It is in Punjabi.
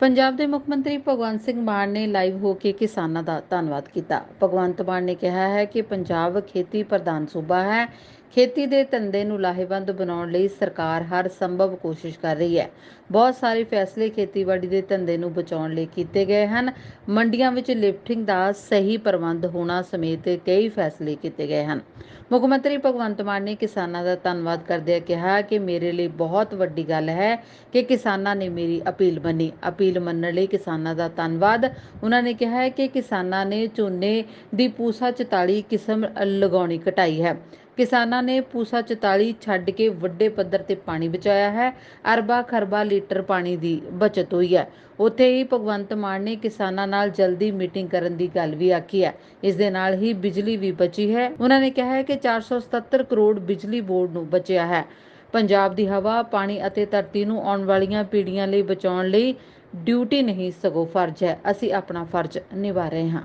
ਪੰਜਾਬ ਦੇ ਮੁੱਖ ਮੰਤਰੀ ਭਗਵੰਤ ਸਿੰਘ ਮਾਨ ਨੇ ਲਾਈਵ ਹੋ ਕੇ ਕਿਸਾਨਾਂ ਦਾ ਧੰਨਵਾਦ ਕੀਤਾ। ਭਗਵੰਤ ਮਾਨ ਨੇ ਕਿਹਾ ਹੈ ਕਿ ਪੰਜਾਬ ਖੇਤੀ ਪ੍ਰਧਾਨ ਸੂਬਾ ਹੈ। ਖੇਤੀ ਦੇ ਧੰਦੇ ਨੂੰ ਲਾਹੇਵੰਦ ਬਣਾਉਣ ਲਈ ਸਰਕਾਰ ਹਰ ਸੰਭਵ ਕੋਸ਼ਿਸ਼ ਕਰ ਰਹੀ ਹੈ। ਬਹੁਤ ਸਾਰੇ ਫੈਸਲੇ ਖੇਤੀਬਾੜੀ ਦੇ ਧੰਦੇ ਨੂੰ ਬਚਾਉਣ ਲਈ ਕੀਤੇ ਗਏ ਹਨ। ਮੰਡੀਆਂ ਵਿੱਚ ਲਿਫਟਿੰਗ ਦਾ ਸਹੀ ਪ੍ਰਬੰਧ ਹੋਣਾ ਸਮੇਤ ਕਈ ਫੈਸਲੇ ਕੀਤੇ ਗਏ ਹਨ। ਮੁੱਖ ਮੰਤਰੀ ਭਗਵੰਤ ਮਾਨ ਨੇ ਕਿਸਾਨਾਂ ਦਾ ਧੰਨਵਾਦ ਕਰਦਿਆਂ ਕਿਹਾ ਕਿ ਮੇਰੇ ਲਈ ਬਹੁਤ ਵੱਡੀ ਗੱਲ ਹੈ ਕਿ ਕਿਸਾਨਾਂ ਨੇ ਮੇਰੀ ਅਪੀਲ ਮੰਨੀ। ਅਪੀਲ ਮੰਨਣ ਲਈ ਕਿਸਾਨਾਂ ਦਾ ਧੰਨਵਾਦ। ਉਹਨਾਂ ਨੇ ਕਿਹਾ ਹੈ ਕਿ ਕਿਸਾਨਾਂ ਨੇ ਝੋਨੇ ਦੀ ਪੂਸਾ 44 ਕਿਸਮ ਲਗਾਉਣੀ ਘਟਾਈ ਹੈ। ਕਿਸਾਨਾਂ ਨੇ ਪੂਸਾ 44 ਛੱਡ ਕੇ ਵੱਡੇ ਪੱਧਰ ਤੇ ਪਾਣੀ ਬਚਾਇਆ ਹੈ। ਅਰਬਾਂ ਖਰਬਾਂ ਲੀਟਰ ਪਾਣੀ ਦੀ ਬਚਤ ਹੋਈ ਹੈ। ਉੱਥੇ ਹੀ ਭਗਵੰਤ ਮਾਨ ਨੇ ਕਿਸਾਨਾਂ ਨਾਲ ਜਲਦੀ ਮੀਟਿੰਗ ਕਰਨ ਦੀ ਗੱਲ ਵੀ ਆਖੀ ਹੈ। ਇਸ ਦੇ ਨਾਲ ਹੀ ਬਿਜਲੀ ਵੀ ਬਚੀ ਹੈ। ਉਹਨਾਂ ਨੇ ਕਿਹਾ ਹੈ ਕਿ 477 ਕਰੋੜ ਬਿਜਲੀ ਬੋਰਡ ਨੂੰ ਬਚਿਆ ਹੈ। ਪੰਜਾਬ ਦੀ ਹਵਾ, ਪਾਣੀ ਅਤੇ ਧਰਤੀ ਨੂੰ ਆਉਣ ਵਾਲੀਆਂ ਪੀੜ੍ਹੀਆਂ ਲਈ ਬਚਾਉਣ ਲਈ ਡਿਊਟੀ ਨਹੀਂ ਸਗੋਂ ਫਰਜ਼ ਹੈ। ਅਸੀਂ ਆਪਣਾ ਫਰਜ਼ ਨਿਭਾ ਰਹੇ ਹਾਂ।